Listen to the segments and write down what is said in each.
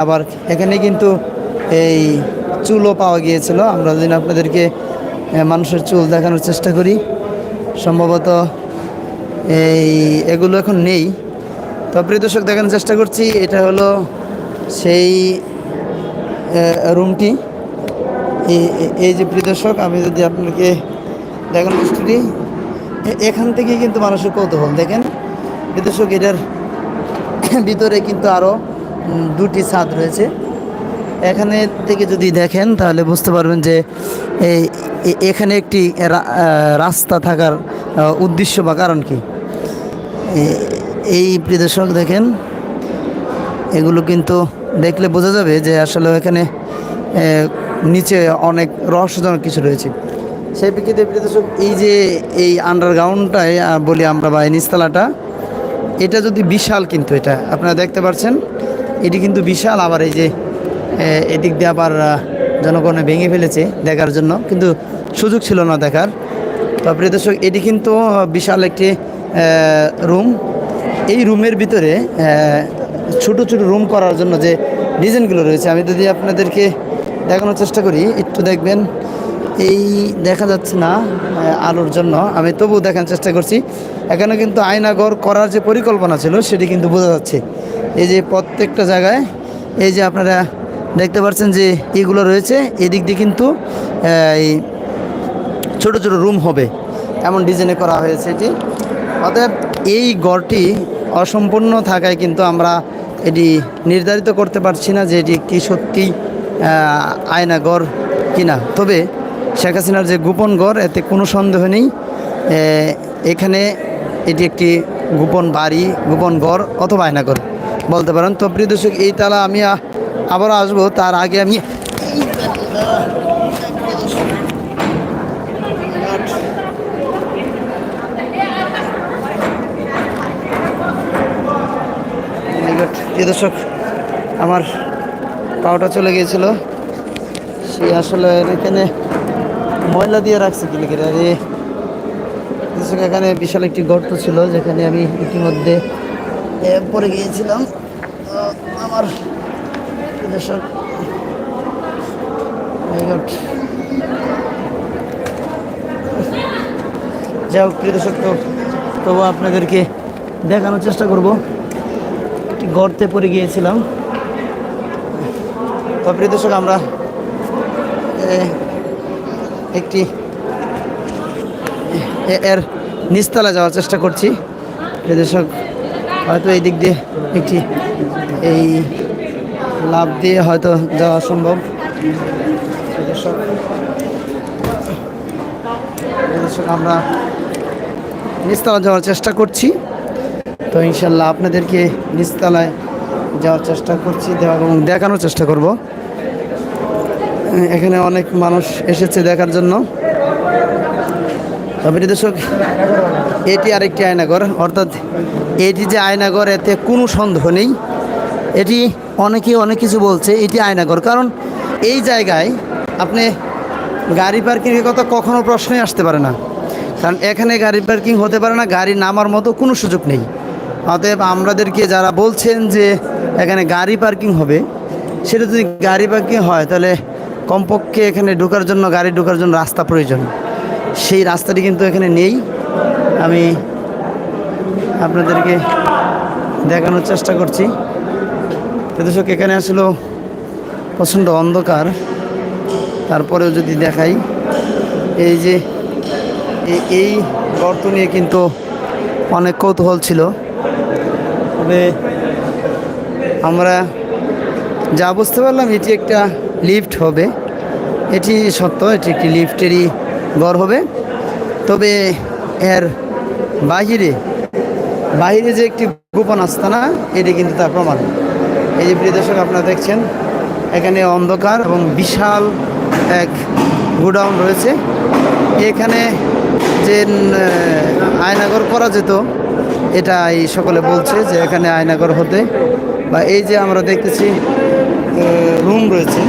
আবার এখানে কিন্তু এই চুলও পাওয়া গিয়েছিল। আমরা যদি আপনাদেরকে মানুষের চুল দেখানোর চেষ্টা করি, সম্ভবত এই এগুলো এখন নেই। তো প্রিয় দর্শক, দেখানোর চেষ্টা করছি, এটা হলো সেই রুমটি। এই- যে প্রিয় দর্শক, আমি যদি আপনাকে দেখানোর চেষ্টা করি এখান থেকে কিন্তু মানুষের কৌতূহল। দেখেন, প্রিয় দর্শক, এটার ভিতরে কিন্তু আরও দুটি ছাদ রয়েছে। এখানে থেকে যদি দেখেন, তাহলে বুঝতে পারবেন যে এখানে একটি রাস্তা থাকার উদ্দেশ্য বা কারণ কি? এই প্রিদর্শক দেখেন, এগুলো কিন্তু দেখলে বোঝা যাবে যে আসলে এখানে নিচে অনেক রহস্যজনক কিছু রয়েছে। সেই প্রেক্ষিতে প্রিদর্শক, এই যে এই আন্ডারগ্রাউন্ডটায় বলি আমরা বা এই নিচতলাটা, এটা যদি বিশাল কিন্তু এটা, আপনারা দেখতে পাচ্ছেন এটি কিন্তু বিশাল আবার এই যে এদিক দিয়ে আবার জনগণে ভেঙে ফেলেছে দেখার জন্য। কিন্তু সুযোগ ছিল না দেখার। তো প্রিয় দর্শক, এটি কিন্তু বিশাল একটি রুম। এই রুমের ভিতরে ছোট ছোট রুম করার জন্য যে ডিজাইনগুলো রয়েছে, আমি যদি আপনাদেরকে দেখানোর চেষ্টা করি, একটু দেখবেন। এই দেখা যাচ্ছে না আলোর জন্য। আমি তবুও দেখার চেষ্টা করছি। এখানে কিন্তু আয়নাঘর করার যে পরিকল্পনা ছিল সেটি কিন্তু বোঝা যাচ্ছে। এই যে প্রত্যেকটা জায়গায় এই যে আপনারা দেখতে পাচ্ছেন যে এগুলো রয়েছে এদিক দিয়ে কিন্তু এই ছোট ছোট রুম হবে এমন ডিজাইনে করা হয়েছে এটি। অতএব এই গড়টি অসম্পূর্ণ থাকায় কিন্তু আমরা এটি নির্ধারিত করতে পারছি না যে এটি একটি সত্যি আহ, আয়না গড় কিনা। তবে শেখ হাসিনার যে গোপন গড় এতে কোনো সন্দেহ নেই। এখানে এটি একটি গোপন বাড়ি, গোপন গড় অথবা আয়নাঘর। বলতে পারেন, তো প্রিয় দর্শক, এই তালা আমি আ- আবারও আসব। তার আগে আমি দর্শক, আমার পাওটা চলে গিয়েছিল। সে আসলে এখানে ময়লা দিয়ে রাখছে কি লিখে আরে এখানে বিশাল একটি গর্ত ছিল যেখানে আমি ইতিমধ্যে পরে গিয়েছিলাম। আমার যাই হোক, প্রিয় দর্শক, তো তবু আপনাদেরকে দেখানোর চেষ্টা করব। একটি গর্তে পড়ে গিয়েছিলাম। তো প্রিয় দর্শক, আমরা একটি এর নিচতলা যাওয়ার চেষ্টা করছি। দর্শক, হয়তো এই দিক দিয়ে একটি এই লাভ দিয়ে হয়তো যাওয়া সম্ভব। দর্শক দর্শক, আমরা নিচতলা যাওয়ার চেষ্টা করছি। তো ইনশাল্লাহ আপনাদেরকে নিচতলায় যাওয়ার চেষ্টা করছি এবং দেখানোর চেষ্টা করব। এখানে অনেক মানুষ এসেছে দেখার জন্য। তবে দর্শক এটি আরেকটি আয়নাঘর অর্থাৎ এটি যে আয়নাঘর এতে কোনো সন্দেহ নেই। এটি অনেকে অনেক কিছু বলছে, এটি আয়নাঘর কারণ এই জায়গায় আপনি গাড়ি পার্কিংয়ের কথা কখনো প্রশ্নই আসতে পারে না। কারণ এখানে গাড়ি পার্কিং হতে পারে না, গাড়ি নামার মতো কোনো সুযোগ নেই। অতএব আমাদেরকে যারা বলছেন যে এখানে গাড়ি পার্কিং হবে, সেটা যদি গাড়ি পার্কিং হয়, তাহলে কমপক্ষে এখানে ঢোকার জন্য, গাড়ি ঢোকার জন্য রাস্তা প্রয়োজন। সেই রাস্তাটি কিন্তু এখানে নেই। আমি আপনাদেরকে দেখানোর চেষ্টা করছি। দর্শক, এখানে আসলে প্রচণ্ড অন্ধকার। তারপরেও যদি দেখাই, এই যে এই গর্ত নিয়ে কিন্তু অনেক কৌতূহল ছিল। তবে আমরা যা বুঝতে পারলাম, এটি একটা লিফট হবে। এটি সত্য, এটি একটি লিফটেরই ঘর হবে। তবে এর বাহিরে বাহিরে যে একটি গোপন আস্তানা, এটি কিন্তু তার প্রমাণ। এই যে প্রিয় দর্শক, আপনারা দেখছেন, এখানে অন্ধকার এবং বিশাল এক গোডাউন রয়েছে। এখানে যে আয়নাগর করা যেত এটা এই সকলে বলছে যে এখানে আয়নাগর হতে। বা এই যে আমরা দেখতেছি রুম রয়েছে।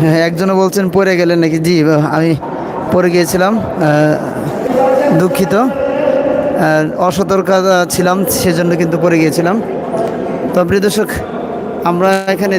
হ্যাঁ একজনও বলছেন, পড়ে গেলেন নাকি? জি আমি পড়ে গিয়েছিলাম দুঃখিত। অসতর্কতা ছিলাম, সেজন্য কিন্তু পরে গিয়েছিলাম। তো প্রিয় দর্শক, আমরা এখানে